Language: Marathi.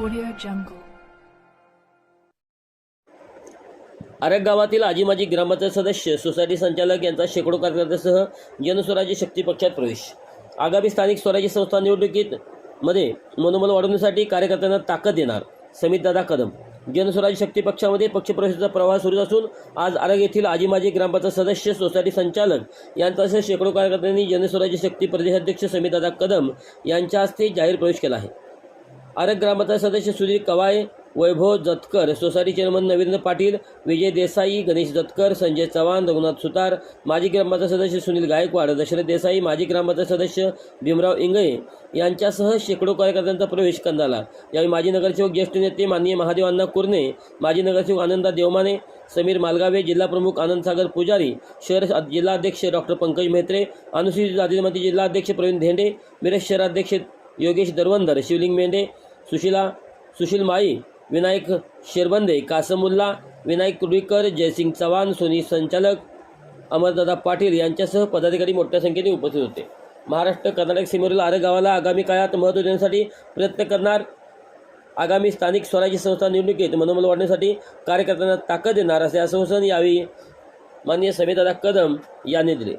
ऑडिओ जंगल आरग गावातील आजी माजी ग्रामपंचायत सदस्य सोसायटी संचालक यांचा शेकडो कार्यकर्त्यासह जनस्वराज्य शक्ती पक्षात प्रवेश. आगामी स्थानिक स्वराज्य संस्था निवडणुकीत मध्ये मनोबल वाढवण्यासाठी कार्यकर्त्यांना ताकद देणार. समितदादा कदम. जनस्वराज्य शक्ती पक्षामध्ये पक्षप्रवेशाचा प्रवाह सुरू असून आज आरग येथील आजी माजी ग्रामपंचायत सदस्य सोसायटी संचालक यांच्यासह शेकडो कार्यकर्त्यांनी जनस्वराज्य शक्ती प्रदेशाध्यक्ष समितदादा कदम यांच्या हस्ते जाहीर प्रवेश केला आहे. आरग ग्रामपंचायत सदस्य सुधीर कवाय वैभव जतकर सोसायटी चेअरमन नवीन पाटील विजय देसाई गणेश जतकर संजय चव्हाण रघुनाथ सुतार माजी ग्रामपंचायत सदस्य सुनील गायकवाड दशरथ देसाई माजी ग्रामपंचायत सदस्य भीमराव इंगळे यांच्यासह शेकडो कार्यकर्त्यांचा प्रवेश कंदाला. यावेळी माजी नगरसेवक ज्येष्ठ नेते माननीय महादेव अण्णा कुर्णे माजी नगरसेवक आनंदा देवमाने समीर मालगावे जिल्हाप्रमुख आनंद सागर पुजारी शहर जिल्हाध्यक्ष डॉक्टर पंकज म्हेत्रे अनुसूचित जातीमध्ये जिल्हाध्यक्ष प्रवीण धेंडे मिरज शहराध्यक्ष योगेश दरवंदर शिवलिंग मेंढे सुशिला सुशील माळी विनायक शेरबंदे कासमुल्ला विनायक कुर्डीकर जयसिंग चव्हाण सोनी संचालक अमरदादा पाटील यांच्यासह पदाधिकारी मोठ्या संख्येने उपस्थित होते. महाराष्ट्र कर्नाटक सीमेवरील आरे गावाला आगामी काळात महत्त्व देण्यासाठी प्रयत्न करणार आगामी स्थानिक स्वराज्य संस्था निवडणुकीत मनोबल वाढण्यासाठी कार्यकर्त्यांना ताकद देणार असे आश्वासन यावेळी माननीय समितदादा कदम यांनी दिले.